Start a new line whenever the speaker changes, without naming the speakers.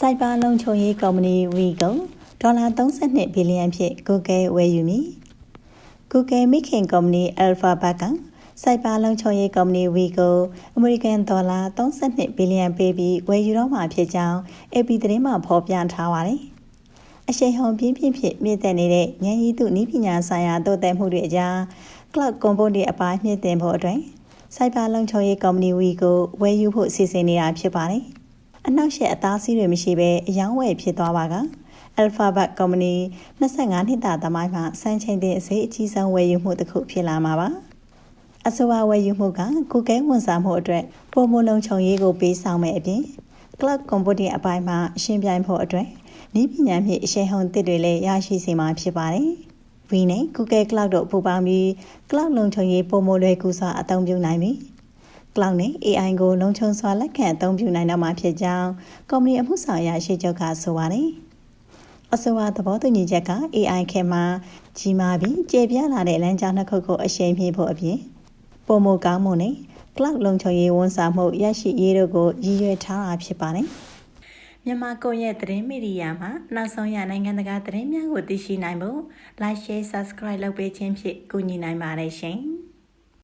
စိုက်ပါလုံခြုံရေးကုမ္ပဏီ Wigo ဒေါ်လာ32ဘီလီယံဖြင့် Google ဝယ်ယူမည် Google မိခင်ကုမ္ပဏီ Alphabet ကစိုက်ပါလုံခြုံရေးကုမ္ပဏီ Wigo အမေရိကန်ဒေါ်လာ32ဘီလီယံပေးပြီးဝယ်ယူတော့မှာဖြစ်ကြောင်း AP သတင်းမှာဖော်ပြထားပါတယ်။အရှိန်ဟုန်ပြင်းပြင်းဖြင့်မြင့်တက်နေတဲ့ဉာဏ်ရည်တုနည်းပညာဆိုင်ရာတိုးတက်မှုတွေအကြား Cloud Computing အပိုင်းမြင့်တင်ဖို့အတွက်စိုက်ပါလုံခြုံရေးကုမ္ပဏီ Wigo ဝယ်ယူဖို့စီစဉ်နေတာဖြစ်ပါတယ်။ အနောက်ရှက်အသားစီးတွေမရှိဘဲအယောင်းဝယ်ဖြစ်သွားပါက Alphabet ကုမ္ပဏီ25နှစ်တာသမိုင်းမှာစံချိန်တင်အစိအကြီးဆုံးဝယ်ယူမှုတစ်ခုဖြစ်လာမှာပါ။အဆိုပါဝယ်ယူမှုက Google ဝန်ဆောင်မှုအတွက်ပုံမလုံးခြုံရေးကိုပေးဆောင်မဲ့အပြင် Cloud Computing အပိုင်းမှာအရှင်းပြိုင်ဖို့အတွက်နည်းပညာဖြင့်အရှိန်ဟုန်သစ်တွေလည်းရရှိစေမှာဖြစ်ပါတယ်။ V နဲ့ Google Cloud တို့ပူးပေါင်းပြီး Cloud လုံခြုံရေးပုံမလွယ်ကူစွာအသုံးပြုနိုင်ပြီ။ Cloud နဲ့ AI ကိုလုံခြုံစွာလက်ခံအသုံးပြုနိုင်တော့မှာဖြစ်ကြောင်းကုမ္ပဏီအမှုဆောင်အရာရှိချုပ်ကဆိုပါတယ်။အဆိုပါသဘောတူညီချက်က AI ခေတ်မှာကြီးမားပြီးကျေပြန့်လာတဲ့လမ်းကြောင်းနှစ်ခုကိုအရှိန်မြှင့်ဖို့အပြင်ပုံမကောင်းမှုနဲ့ Cloud လုံခြုံရေးဝန်ဆောင်မှုရရှိရေးတို့ကိုရည်ရွယ်ထားတာဖြစ်ပါတယ်။မြန်မာကိုရဲ့သတင်းမီဒီယာမှာနောက်ဆုံးရနိုင်ငံတကာသတင်းများကိုသိရှိနိုင်ဖို့ Like Share Subscribe လုပ်ပေးခြင်းဖြင့်ကူညီနိုင်ပါတယ်ရှင်။